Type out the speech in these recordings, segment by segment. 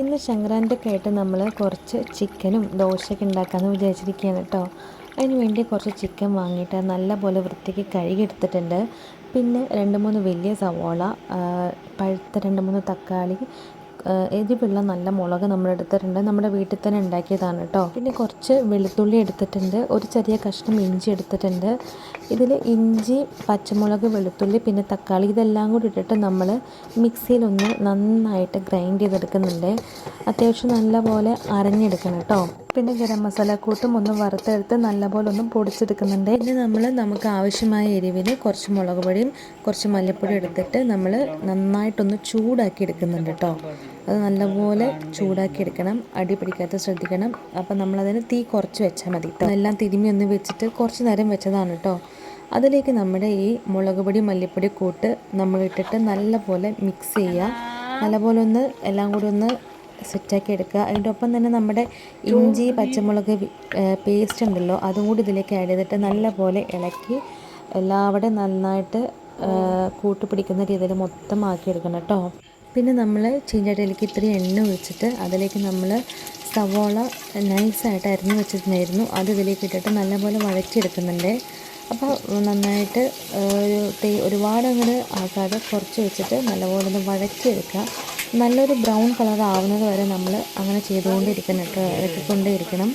ഇന്ന് ശങ്കരാന്റെ ആയിട്ട് നമ്മൾ കുറച്ച് ചിക്കനും ദോശയൊക്കെ ഉണ്ടാക്കാമെന്ന് വിചാരിച്ചിരിക്കുകയാണ് കേട്ടോ. അതിന് വേണ്ടി കുറച്ച് ചിക്കൻ വാങ്ങിയിട്ട് നല്ലപോലെ വൃത്തിക്ക് കഴുകിയെടുത്തിട്ടുണ്ട്. പിന്നെ രണ്ട് മൂന്ന് വലിയ സവോള പഴുത്ത രണ്ട് മൂന്ന് തക്കാളി എരിവുള്ള നല്ല മുളക് നമ്മൾ എടുത്തിട്ടുണ്ട് നമ്മുടെ വീട്ടിൽ തന്നെ ഉണ്ടാക്കിയതാണ് കേട്ടോ പിന്നെ കുറച്ച് വെളുത്തുള്ളി എടുത്തിട്ടുണ്ട്. ഒരു ചെറിയ കഷ്ണം ഇഞ്ചി എടുത്തിട്ടുണ്ട്. ഇതിൽ ഇഞ്ചി പച്ചമുളക് വെളുത്തുള്ളി പിന്നെ തക്കാളി ഇതെല്ലാം കൂടി ഇട്ടിട്ട് നമ്മൾ മിക്സിയിലൊന്ന് നന്നായിട്ട് ഗ്രൈൻഡ് ചെയ്തെടുക്കുന്നുണ്ട്. അത്യാവശ്യം നല്ലപോലെ അരഞ്ഞെടുക്കണം കേട്ടോ പിന്നെ ഗരം മസാല കൂട്ടും ഒന്ന് വറുത്തെടുത്ത് നല്ലപോലെ ഒന്ന് പൊടിച്ചെടുക്കുന്നുണ്ട്. ഇനി നമ്മൾ നമുക്ക് ആവശ്യമായ എരിവിന് കുറച്ച് മുളക് പൊടിയും കുറച്ച് മല്ലിപ്പൊടി എടുത്തിട്ട് നമ്മൾ നന്നായിട്ടൊന്ന് ചൂടാക്കി എടുക്കുന്നുണ്ട് കേട്ടോ. അത് നല്ലപോലെ ചൂടാക്കി എടുക്കണം. അടി പിടിക്കാത്ത ശ്രദ്ധിക്കണം. അപ്പം നമ്മളതിന് തീ കുറച്ച് വെച്ചാൽ മതി എല്ലാം തിരുമ്മി ഒന്ന് വെച്ചിട്ട് കുറച്ച് നേരം വെച്ചതാണ് കേട്ടോ. അതിലേക്ക് നമ്മുടെ ഈ മുളക് പൊടി മല്ലിപ്പൊടി കൂട്ട് നമ്മളിട്ടിട്ട് നല്ലപോലെ മിക്സ് ചെയ്യുക. നല്ലപോലെ ഒന്ന് എല്ലാം കൂടി ഒന്ന് സെറ്റാക്കി എടുക്കുക. അതിന്റെ ഒപ്പം തന്നെ നമ്മുടെ ഇഞ്ചി പച്ചമുളക് പേസ്റ്റ് ഉണ്ടല്ലോ അതും കൂടി ഇതിലേക്ക് ആഡ് ചെയ്തിട്ട് നല്ലപോലെ ഇളക്കി എല്ലാവിടെ നന്നായിട്ട് കൂട്ടുപിടിക്കുന്ന രീതിയിൽ മൊത്തം ആക്കിയെടുക്കണം കേട്ടോ. പിന്നെ നമ്മൾ ചീഞ്ചട്ടിയിലേക്ക് ഇത്തിരി എണ്ണ ഒഴിച്ചിട്ട് അതിലേക്ക് നമ്മൾ സവോള നൈസായിട്ട് അരിഞ്ഞു വെച്ചിട്ടുണ്ടായിരുന്നു. അത് ഇതിലേക്ക് ഇട്ടിട്ട് നല്ലപോലെ വഴറ്റിയെടുക്കുന്നുണ്ട്. അപ്പോൾ നന്നായിട്ട് ഒരു തേ ഒരുപാട് അങ്ങോട്ട് ആക്കാതെ കുറച്ച് വെച്ചിട്ട് നല്ലപോലെ ഒന്ന് വഴറ്റിയെടുക്കുക. നല്ലൊരു ബ്രൗൺ കളർ ആവുന്നത് വരെ നമ്മൾ അങ്ങനെ ചെയ്തുകൊണ്ടിരിക്കണം കേട്ടോ ഇറക്കിക്കൊണ്ടേയിരിക്കണം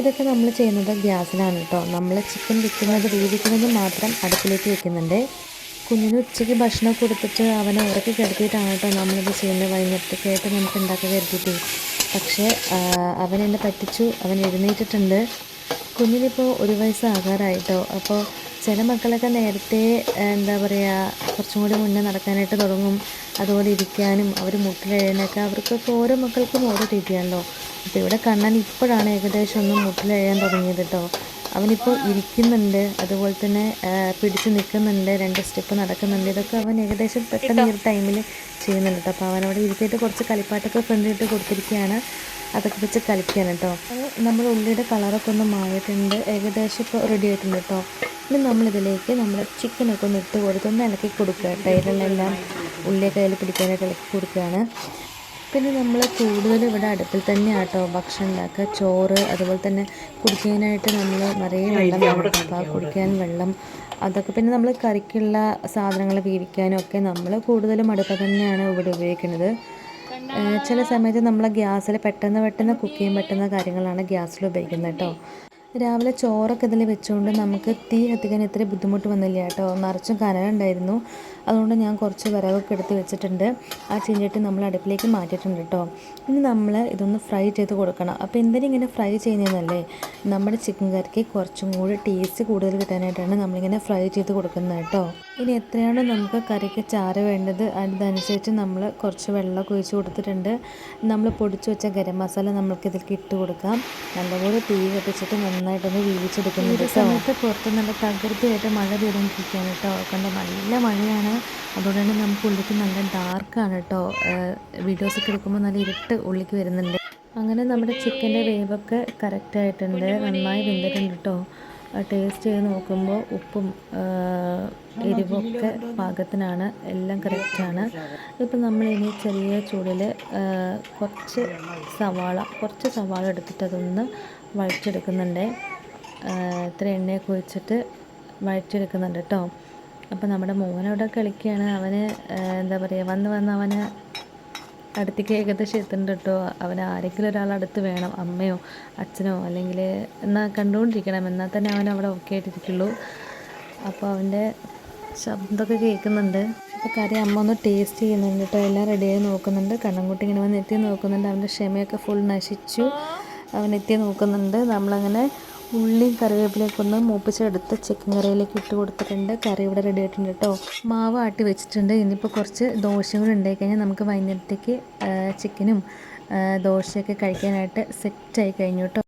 ഇതൊക്കെ നമ്മൾ ചെയ്യുന്നത് ഗ്യാസിലാണ് കേട്ടോ നമ്മൾ ചിക്കൻ വെക്കുന്നത് വേവിക്കുന്നത് മാത്രം അടുപ്പിലേക്ക് വെക്കുന്നുണ്ട്. കുഞ്ഞിന് ഉച്ചയ്ക്ക് ഭക്ഷണം കൊടുത്തിട്ട് അവനെ ഉറക്കി കിടത്തിയിട്ടാണ് കേട്ടോ നമ്മളിത് ചെയ്യുന്നത്. വൈകുന്നേരത്തേക്കായിട്ട് നമുക്ക് ഉണ്ടാക്കി കരുതിയിട്ട് പക്ഷേ അവൻ എന്നെ പറ്റിച്ചു. അവൻ എഴുന്നേറ്റിട്ടുണ്ട്. കുഞ്ഞിനിപ്പോൾ ഒരു വയസ്സാകാറായിട്ടോ അപ്പോൾ ചില മക്കളൊക്കെ നേരത്തെ എന്താ പറയുക കുറച്ചും കൂടി മുന്നേ നടക്കാനായിട്ട് തുടങ്ങും. അതുപോലെ ഇരിക്കാനും അവർ മുട്ടിലെഴുന്നൊക്കെ അവർക്കൊക്കെ ഓരോ മക്കൾക്കും ഓരോ രീതിയാണല്ലോ. അപ്പോൾ ഇവിടെ കണ്ണൻ ഇപ്പോഴാണ് ഏകദേശം ഒന്ന് മുട്ടിലെഴയാൻ തുടങ്ങിയത് കേട്ടോ അവനിപ്പോൾ ഇരിക്കുന്നുണ്ട് അതുപോലെ തന്നെ പിടിച്ച് നിൽക്കുന്നുണ്ട് രണ്ട് സ്റ്റെപ്പ് നടക്കുന്നുണ്ട്. ഇതൊക്കെ അവൻ ഏകദേശം പെട്ടെന്ന് ഈ ടൈമിൽ ചെയ്യുന്നുണ്ട് കേട്ടോ അപ്പോൾ അവനവിടെ ഇരുത്തിയിട്ട് കുറച്ച് കളിപ്പാട്ടൊക്കെ ഫ്രണ്ടിട്ട് കൊടുത്തിരിക്കുകയാണ് അതൊക്കെ വെച്ച് കളിക്കാൻ കേട്ടോ നമ്മൾ ഉള്ളിയുടെ കളറൊക്കെ ഒന്ന് മാറിയിട്ടുണ്ട്. ഏകദേശം ഇപ്പോൾ റെഡി ആയിട്ടുണ്ട് കേട്ടോ ഇനി നമ്മളിതിലേക്ക് നമ്മൾ ചിക്കനൊക്കെ ഒന്ന് ഇട്ട് കൊടുത്ത് ഒന്ന് ഇളക്കി കൊടുക്കുക കേട്ടോ ഉള്ളിയൊക്കെ അതിൽ പിടിക്കാനായിട്ട് ഇളക്കി കൊടുക്കുകയാണ്. പിന്നെ നമ്മൾ കൂടുതലും ഇവിടെ അടുപ്പിൽ തന്നെയാണ് കേട്ടോ ഭക്ഷണം ഉണ്ടാക്കുക. ചോറ് അതുപോലെ തന്നെ കുടിക്കാനായിട്ട് നമ്മൾ നിറയെ വെള്ളം വേണം കുടിക്കാൻ വെള്ളം അതൊക്കെ പിന്നെ നമ്മൾ കറിക്കുള്ള സാധനങ്ങൾ വേവിക്കാനും ഒക്കെ നമ്മൾ കൂടുതലും അടുപ്പ് തന്നെയാണ് ഇവിടെ ഉപയോഗിക്കുന്നത്. ചില സമയത്ത് നമ്മൾ ഗ്യാസിൽ പെട്ടെന്ന് പെട്ടെന്ന് കുക്ക് ചെയ്യാൻ പറ്റുന്ന കാര്യങ്ങളാണ് ഗ്യാസിൽ ഉപയോഗിക്കുന്നത് കേട്ടോ. രാവിലെ ചോറൊക്കെ ഇതിൽ വെച്ചുകൊണ്ട് നമുക്ക് തീ കത്തിക്കാൻ ഇത്ര ബുദ്ധിമുട്ട് വന്നില്ല കേട്ടോ. നിറച്ചും കനലുണ്ടായിരുന്നു അതുകൊണ്ട് ഞാൻ കുറച്ച് വിറകൊക്കെ എടുത്ത് വെച്ചിട്ടുണ്ട്. ആ ചീഞ്ചട്ടി നമ്മൾ അടുപ്പിലേക്ക് മാറ്റിയിട്ടുണ്ട് കേട്ടോ. ഇനി നമ്മൾ ഇതൊന്ന് ഫ്രൈ ചെയ്ത് കൊടുക്കണം. അപ്പോൾ എന്തിനും ഇങ്ങനെ ഫ്രൈ ചെയ്യുന്നതെന്നല്ലേ? നമ്മുടെ ചിക്കൻ കറിക്ക് കുറച്ചും കൂടി ടേസ്റ്റ് കൂടുതൽ കിട്ടാനായിട്ടാണ് നമ്മളിങ്ങനെ ഫ്രൈ ചെയ്ത് കൊടുക്കുന്നത് കേട്ടോ. ഇനി എത്രയാണോ നമുക്ക് കറിക്ക് ചാറ് വേണ്ടത് അതനുസരിച്ച് നമ്മൾ കുറച്ച് വെള്ളമൊക്കെ ഒഴിച്ച് കൊടുത്തിട്ടുണ്ട്. നമ്മൾ പൊടിച്ച് വെച്ച ഗരം മസാല നമ്മൾക്ക് ഇതിലേക്ക് ഇട്ട് കൊടുക്കാം. നല്ലപോലെ തീ കത്തിച്ചിട്ട് നന്നായിട്ടൊന്ന് വീവിച്ചെടുക്കുന്നത് സമയത്ത് പുറത്ത് നല്ല തകൃതിയായിട്ട് മഴ പെയ്തുകൊണ്ടിരിക്കുകയാണ് കേട്ടോ. കണ്ട നല്ല മഴയാണ്. അതുകൊണ്ട് തന്നെ നമുക്ക് ഉള്ളിക്ക് നല്ല ഡാർക്കാണ് കേട്ടോ. വീഡിയോസൊക്കെ എടുക്കുമ്പോൾ നല്ല ഇരുട്ട് ഉള്ളിക്ക് വരുന്നുണ്ട്. അങ്ങനെ നമ്മുടെ ചിക്കന്റെ വേവൊക്കെ കറക്റ്റായിട്ടുണ്ട് നന്നായി വെന്തിട്ടുണ്ട് കേട്ടോ. ടേസ്റ്റ് ചെയ്ത് നോക്കുമ്പോൾ ഉപ്പും എരിവൊക്കെ പാകത്തിനാണ്. എല്ലാം കറക്റ്റാണ് ഇപ്പം നമ്മളിനി ചെറിയ ചൂടിൽ കുറച്ച് സവാള കുറച്ച് സവാള എടുത്തിട്ട് അതൊന്ന് വഴച്ചെടുക്കുന്നുണ്ട് ഇത്ര എണ്ണയൊക്കെ ഒഴിച്ചിട്ട് വഴച്ചെടുക്കുന്നുണ്ട് കേട്ടോ അപ്പോൾ നമ്മുടെ മോനവിടെ കളിക്കുകയാണ്. അവന് എന്താ പറയുക വന്ന് വന്ന് അവന് അടുത്തേക്ക് ഏകദേശം എത്തുന്നുണ്ട് കേട്ടോ അവൻ ആരെങ്കിലും ഒരാൾ അടുത്ത് വേണം അമ്മയോ അച്ഛനോ അല്ലെങ്കിൽ എന്നാൽ കണ്ടുകൊണ്ടിരിക്കണം. എന്നാൽ തന്നെ അവൻ അവിടെ ഓക്കെ ആയിട്ടിരിക്കുള്ളൂ. അപ്പോൾ അവന്റെ ശബ്ദമൊക്കെ കേൾക്കുന്നുണ്ട്. അപ്പോൾ കറി അമ്മ ഒന്ന് ടേസ്റ്റ് ചെയ്യുന്നുണ്ട് കേട്ടോ എല്ലാം റെഡിയായി നോക്കുന്നുണ്ട്. കണ്ണൻകുട്ടി ഇങ്ങനെ വന്ന് എത്തി നോക്കുന്നുണ്ട്. അവന്റെ ക്ഷമയൊക്കെ ഫുൾ നശിച്ചു. അവൻ നോക്കുന്നുണ്ട്. നമ്മളങ്ങനെ ഉള്ളിയും കറിവേപ്പിലേക്ക് ഒന്ന് മൂപ്പിച്ചെടുത്ത് ചിക്കൻ കറിയിലേക്ക് ഇട്ട് കൊടുത്തിട്ടുണ്ട്. കറി ഇവിടെ റെഡി ആയിട്ടുണ്ട് കേട്ടോ. മാവ് ആട്ടി വെച്ചിട്ടുണ്ട്. ഇനിയിപ്പോൾ കുറച്ച് ദോശയും കൂടി ഉണ്ടായി കഴിഞ്ഞാൽ നമുക്ക് വൈകുന്നേരത്തേക്ക് ചിക്കനും ദോശയൊക്കെ കഴിക്കാനായിട്ട് സെറ്റായി കഴിഞ്ഞു കേട്ടോ.